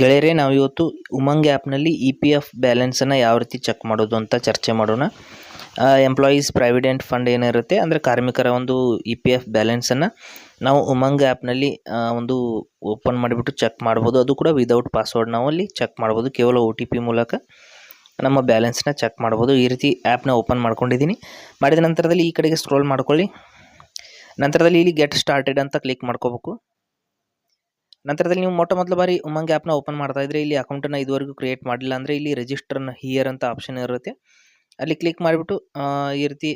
ಗೆಳೆಯರೇ, ನಾವು ಇವತ್ತು ಉಮಂಗ್ ಆ್ಯಪ್ನಲ್ಲಿ ಇ ಪಿ ಎಫ್ ಬ್ಯಾಲೆನ್ಸನ್ನು ಯಾವ ರೀತಿ ಚೆಕ್ ಮಾಡೋದು ಅಂತ ಚರ್ಚೆ ಮಾಡೋಣ. ಎಂಪ್ಲಾಯೀಸ್ ಪ್ರಾವಿಡೆಂಟ್ ಫಂಡ್ ಏನಿರುತ್ತೆ, ಅಂದರೆ ಕಾರ್ಮಿಕರ ಒಂದು ಇ ಪಿ ಎಫ್ ಬ್ಯಾಲೆನ್ಸನ್ನು ನಾವು ಉಮಂಗ್ ಆ್ಯಪ್ನಲ್ಲಿ ಒಂದು ಓಪನ್ ಮಾಡಿಬಿಟ್ಟು ಚೆಕ್ ಮಾಡ್ಬೋದು. ಅದು ಕೂಡ ವಿದೌಟ್ ಪಾಸ್ವರ್ಡ್ ನಾವು ಅಲ್ಲಿ ಚೆಕ್ ಮಾಡ್ಬೋದು. ಕೇವಲ ಒ ಟಿ ಪಿ ಮೂಲಕ ನಮ್ಮ ಬ್ಯಾಲೆನ್ಸ್ನ ಚೆಕ್ ಮಾಡ್ಬೋದು. ಈ ರೀತಿ ಆ್ಯಪ್ನ ಓಪನ್ ಮಾಡ್ಕೊಂಡಿದ್ದೀನಿ. ಮಾಡಿದ ನಂತರದಲ್ಲಿ ಈ ಕಡೆಗೆ ಸ್ಕ್ರೋಲ್ ಮಾಡ್ಕೊಳ್ಳಿ. ನಂತರದಲ್ಲಿ ಇಲ್ಲಿ ಗೆಟ್ ಸ್ಟಾರ್ಟೆಡ್ ಅಂತ ಕ್ಲಿಕ್ ಮಾಡ್ಕೋಬೇಕು. ನಂತರದಲ್ಲಿ ನೀವು ಮೊಟ್ಟ ಮೊದಲ ಬಾರಿ ಉಮಂಗ್ ಆ್ಯಪ್ನ ಓಪನ್ ಮಾಡ್ತಾ ಇದ್ರೆ ಇಲ್ಲಿ ಅಕೌಂಟನ್ನು ಇದುವರೆಗೂ ಕ್ರಿಯೇಟ್ ಮಾಡಿಲ್ಲ ಅಂದರೆ ಇಲ್ಲಿ ರಿಜಿಸ್ಟರ್ನ ಹಿಯರ್ ಅಂತ ಆಪ್ಷನ್ ಇರುತ್ತೆ. ಅಲ್ಲಿ ಕ್ಲಿಕ್ ಮಾಡಿಬಿಟ್ಟು ಈ ರೀತಿ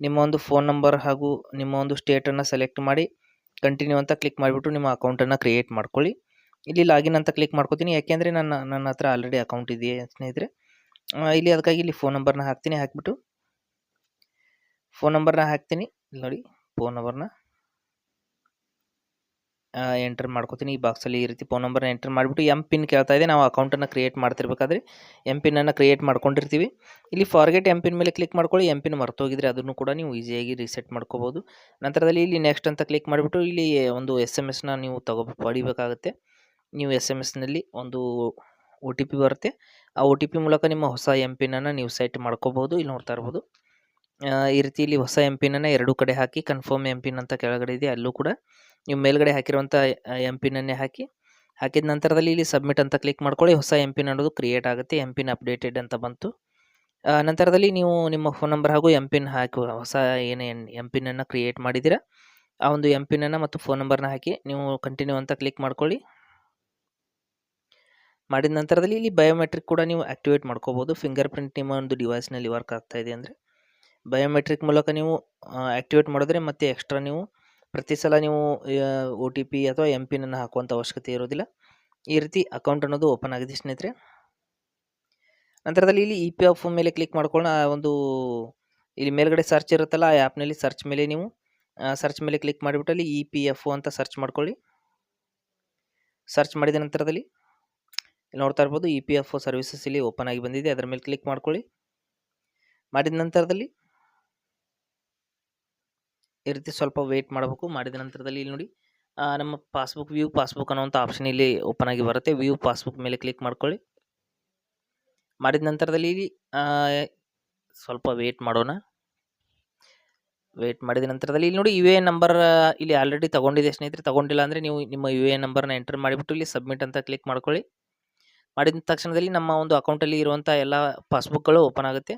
ನಿಮ್ಮ ಒಂದು ಫೋನ್ ನಂಬರ್ ಹಾಗೂ ನಿಮ್ಮ ಒಂದು ಸ್ಟೇಟನ್ನು ಸೆಲೆಕ್ಟ್ ಮಾಡಿ ಕಂಟಿನ್ಯೂ ಅಂತ ಕ್ಲಿಕ್ ಮಾಡಿಬಿಟ್ಟು ನಿಮ್ಮ ಅಕೌಂಟನ್ನು ಕ್ರಿಯೇಟ್ ಮಾಡ್ಕೊಳ್ಳಿ. ಇಲ್ಲಿ ಲಾಗಿನ್ ಅಂತ ಕ್ಲಿಕ್ ಮಾಡ್ಕೋತೀನಿ. ಯಾಕೆಂದರೆ ನನ್ನ ನನ್ನ ಹತ್ರ ಆಲ್ರೆಡಿ ಅಕೌಂಟ್ ಇದೆಯೇ ಸ್ನೇಹಿತರೆ? ಇಲ್ಲಿ ಅದಕ್ಕಾಗಿ ಇಲ್ಲಿ ಫೋನ್ ನಂಬರ್ನ ಹಾಕ್ತೀನಿ. ಹಾಕಿಬಿಟ್ಟು ಫೋನ್ ನಂಬರ್ನ ಹಾಕ್ತೀನಿ. ನೋಡಿ ಫೋನ್ ನಂಬರ್ನ ಎಂಟರ್ ಮಾಡ್ಕೋತೀನಿ. ಈ ಬಾಕ್ಸಲ್ಲಿ ಈ ರೀತಿ ಫೋನ್ ನಂಬರ್ನ ಎಂಟರ್ ಮಾಡಿಬಿಟ್ಟು ಎಂ ಪಿನ್ ಕೇಳ್ತಾ ಇದೆ. ನಾವು ಅಕೌಂಟನ್ನು ಕ್ರಿಯೇಟ್ ಮಾಡ್ತಿರ್ಬೇಕಾದ್ರೆ ಎಂ ಪಿನ್ನನ್ನು ಕ್ರಿಯೇಟ್ ಮಾಡ್ಕೊಂಡಿರ್ತೀವಿ. ಇಲ್ಲಿ ಫಾರ್ಗೆಟ್ ಎಂ ಪಿನ್ ಮೇಲೆ ಕ್ಲಿಕ್ ಮಾಡ್ಕೊಳ್ಳಿ. ಎಂ ಪಿನ್ ಮರ್ತೋಗಿದ್ರೆ ಅದನ್ನು ಕೂಡ ನೀವು ಈಸಿಯಾಗಿ ರೀಸೆಟ್ ಮಾಡ್ಕೋಬೋದು. ನಂತರದಲ್ಲಿ ಇಲ್ಲಿ ನೆಕ್ಸ್ಟ್ ಅಂತ ಕ್ಲಿಕ್ ಮಾಡಿಬಿಟ್ಟು ಇಲ್ಲಿ ಒಂದು ಎಸ್ ಎಂ ಎಸ್ನ ನೀವು ತಗೋ ಪಡಿಬೇಕಾಗುತ್ತೆ. ನೀವು ಎಸ್ ಎಂ ಎಸ್ನಲ್ಲಿ ಒಂದು ಒ ಟಿ ಪಿ ಬರುತ್ತೆ. ಆ ಒ ಟಿ ಪಿ ಮೂಲಕ ನಿಮ್ಮ ಹೊಸ ಎಂ ಪಿನ್ನನ್ನು ನೀವು ಸೆಟ್ ಮಾಡ್ಕೋಬೋದು. ಇಲ್ಲಿ ನೋಡ್ತಾ ಇರ್ಬೋದು. ಈ ರೀತಿ ಇಲ್ಲಿ ಹೊಸ ಎಂ ಪಿನನ್ನು ಎರಡೂ ಕಡೆ ಹಾಕಿ ಕನ್ಫರ್ಮ್ ಎಂ ಪಿನ್ ಅಂತ ಕೆಳಗಡೆ ಇದೆ, ಅಲ್ಲೂ ಕೂಡ. ನೀವು ಮೇಲ್ಗಡೆ ಹಾಕಿರುವಂಥ ಎಂ ಪಿನನ್ನೇ ಹಾಕಿ, ಹಾಕಿದ ನಂತರದಲ್ಲಿ ಇಲ್ಲಿ ಸಬ್ಮಿಟ್ ಅಂತ ಕ್ಲಿಕ್ ಮಾಡ್ಕೊಳ್ಳಿ, ಹೊಸ ಎಂ ಪಿನ್ ಅನ್ನೋದು ಕ್ರಿಯೇಟ್ ಆಗುತ್ತೆ ಎಂ ಪಿನ್ ಅಪ್ಡೇಟೆಡ್ ಅಂತ ಬಂತು. ನಂತರದಲ್ಲಿ ನೀವು ನಿಮ್ಮ ಫೋನ್ ನಂಬರ್ ಹಾಗೂ ಎಂ ಪಿನ್ ಹಾಕಿ, ಹೊಸ ಏನೇ ಎಂ ಪಿನ್ನನ್ನು ಕ್ರಿಯೇಟ್ ಮಾಡಿದ್ದೀರಾ, ಆ ಒಂದು ಎಂ ಪಿನ್ನನ್ನು ಮತ್ತು ಫೋನ್ ನಂಬರ್ನ ಹಾಕಿ, ನೀವು ಕಂಟಿನ್ಯೂ ಅಂತ ಕ್ಲಿಕ್ ಮಾಡ್ಕೊಳ್ಳಿ. ಮಾಡಿದ ನಂತರದಲ್ಲಿ ಇಲ್ಲಿ ಬಯೋಮೆಟ್ರಿಕ್ ಕೂಡ ನೀವು ಆಕ್ಟಿವೇಟ್ ಮಾಡ್ಕೋಬೋದು ಫಿಂಗರ್ ಪ್ರಿಂಟ್ ನಿಮ್ಮ ಒಂದು ಡಿವೈಸ್ನಲ್ಲಿ ವರ್ಕ್ ಆಗ್ತಾ ಇದೆ ಅಂದರೆ. ಬಯೋಮೆಟ್ರಿಕ್ ಮೂಲಕ ನೀವು ಆ್ಯಕ್ಟಿವೇಟ್ ಮಾಡಿದ್ರೆ ಮತ್ತೆ ಎಕ್ಸ್ಟ್ರಾ ನೀವು ಪ್ರತಿ ಸಲ ನೀವು ಒ ಟಿ ಪಿ ಅಥವಾ ಎಂ ಪಿನನ್ನು ಹಾಕುವಂಥ ಅವಶ್ಯಕತೆ ಇರೋದಿಲ್ಲ. ಈ ರೀತಿ ಅಕೌಂಟ್ ಅನ್ನೋದು ಓಪನ್ ಆಗಿದೆ ಸ್ನೇಹಿತರೆ. ನಂತರದಲ್ಲಿ ಇಲ್ಲಿ ಇ ಪಿ ಎಫ್ ಮೇಲೆ ಕ್ಲಿಕ್ ಮಾಡ್ಕೊಳ್ಳೋಣ. ಒಂದು ಇಲ್ಲಿ ಮೇಲ್ಗಡೆ ಸರ್ಚ್ ಇರುತ್ತಲ್ಲ, ಆ ಆ್ಯಪ್ನಲ್ಲಿ ಸರ್ಚ್ ಮೇಲೆ ನೀವು ಸರ್ಚ್ ಮೇಲೆ ಕ್ಲಿಕ್ ಮಾಡಿಬಿಟ್ಟು ಅಲ್ಲಿ ಇ ಪಿ ಎಫ್ ಅಂತ ಸರ್ಚ್ ಮಾಡ್ಕೊಳ್ಳಿ. ಸರ್ಚ್ ಮಾಡಿದ ನಂತರದಲ್ಲಿ ನೋಡ್ತಾ ಇರ್ಬೋದು ಇ ಪಿ ಎಫ್ ಸರ್ವಿಸಸ್ ಇಲ್ಲಿ ಓಪನ್ ಆಗಿ ಬಂದಿದೆ. ಅದರ ಮೇಲೆ ಕ್ಲಿಕ್ ಮಾಡ್ಕೊಳ್ಳಿ. ಮಾಡಿದ ನಂತರದಲ್ಲಿ ಈ ರೀತಿ ಸ್ವಲ್ಪ ವೆಯ್ಟ್ ಮಾಡಬೇಕು. ಮಾಡಿದ ನಂತರದಲ್ಲಿ ಇಲ್ಲಿ ನೋಡಿ ನಮ್ಮ ಪಾಸ್ಬುಕ್ ವ್ಯೂ ಪಾಸ್ಬುಕ್ ಅನ್ನೋಂಥ ಆಪ್ಷನ್ ಇಲ್ಲಿ ಓಪನ್ ಆಗಿ ಬರುತ್ತೆ. ವ್ಯೂ ಪಾಸ್ಬುಕ್ ಮೇಲೆ ಕ್ಲಿಕ್ ಮಾಡ್ಕೊಳ್ಳಿ. ಮಾಡಿದ ನಂತರದಲ್ಲಿ ಇಲ್ಲಿ ಸ್ವಲ್ಪ ವೆಯ್ಟ್ ಮಾಡೋಣ. ವೆಯ್ಟ್ ಮಾಡಿದ ನಂತರದಲ್ಲಿ ಇಲ್ಲಿ ನೋಡಿ ಯು ಎ ನಂಬರ್ ಇಲ್ಲಿ ಆಲ್ರೆಡಿ ತೊಗೊಂಡಿದೆ ಸ್ನೇಹಿತರೆ. ತಗೊಂಡಿಲ್ಲ ಅಂದರೆ ನೀವು ನಿಮ್ಮ ಯು ಎ ನಂಬರ್ನ ಎಂಟರ್ ಮಾಡಿಬಿಟ್ಟು ಇಲ್ಲಿ ಸಬ್ಮಿಟ್ ಅಂತ ಕ್ಲಿಕ್ ಮಾಡ್ಕೊಳ್ಳಿ. ಮಾಡಿದ ತಕ್ಷಣದಲ್ಲಿ ನಮ್ಮ ಒಂದು ಅಕೌಂಟಲ್ಲಿ ಇರುವಂಥ ಎಲ್ಲ ಪಾಸ್ಬುಕ್ಗಳು ಓಪನ್ ಆಗುತ್ತೆ.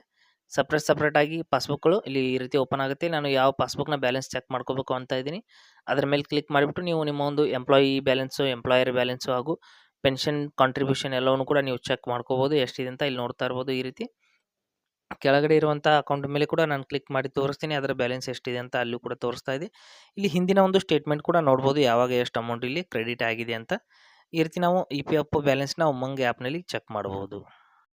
ಸಪ್ರೇಟ್ ಸಪ್ರೇಟಾಗಿ ಪಾಸ್ಬುಕ್ಗಳು ಇಲ್ಲಿ ಈ ರೀತಿ ಓಪನ್ ಆಗುತ್ತೆ. ನಾನು ಯಾವ ಪಾಸ್ಬುಕ್ನ ಬ್ಯಾಲೆನ್ಸ್ ಚೆಕ್ ಮಾಡ್ಕೋಬೇಕು ಅಂತ ಇದ್ದೀನಿ. ಅದರ ಮೇಲೆ ಕ್ಲಿಕ್ ಮಾಡಿಬಿಟ್ಟು ನೀವು ನಿಮ್ಮ ಒಂದು ಎಂಪ್ಲಾಯಿ ಬ್ಯಾಲೆನ್ಸು, ಎಂಪ್ಲಾಯರ್ ಬ್ಯಾಲೆನ್ಸು ಹಾಗೂ ಪೆನ್ಷನ್ ಕಾಂಟ್ರಿಬ್ಯೂಷನ್ ಎಲ್ಲವನ್ನು ಕೂಡ ನೀವು ಚೆಕ್ ಮಾಡ್ಕೋಬೋದು. ಎಷ್ಟಿದೆ ಅಂತ ಇಲ್ಲಿ ನೋಡ್ತಾ ಇರ್ಬೋದು ಈ ರೀತಿ. ಕೆಳಗಡೆ ಇರುವಂಥ ಅಕೌಂಟ್ ಮೇಲೆ ಕೂಡ ನಾನು ಕ್ಲಿಕ್ ಮಾಡಿ ತೋರಿಸ್ತೀನಿ. ಅದರ ಬ್ಯಾಲೆನ್ಸ್ ಎಷ್ಟಿದೆ ಅಂತ ಅಲ್ಲೂ ಕೂಡ ತೋರಿಸ್ತಾ ಇದೆ. ಇಲ್ಲಿ ಹಿಂದಿನ ಒಂದು ಸ್ಟೇಟ್ಮೆಂಟ್ ಕೂಡ ನೋಡ್ಬೋದು. ಯಾವಾಗ ಎಷ್ಟು ಅಮೌಂಟ್ ಇಲ್ಲಿ ಕ್ರೆಡಿಟ್ ಆಗಿದೆ ಅಂತ. ಈ ರೀತಿ ನಾವು ಇ ಪಿ ಎಫ್ ಬ್ಯಾಲೆನ್ಸ್ನ ಉಮಂಗ್ ಆ್ಯಪ್ನಲ್ಲಿ ಚೆಕ್ ಮಾಡ್ಬೋದು.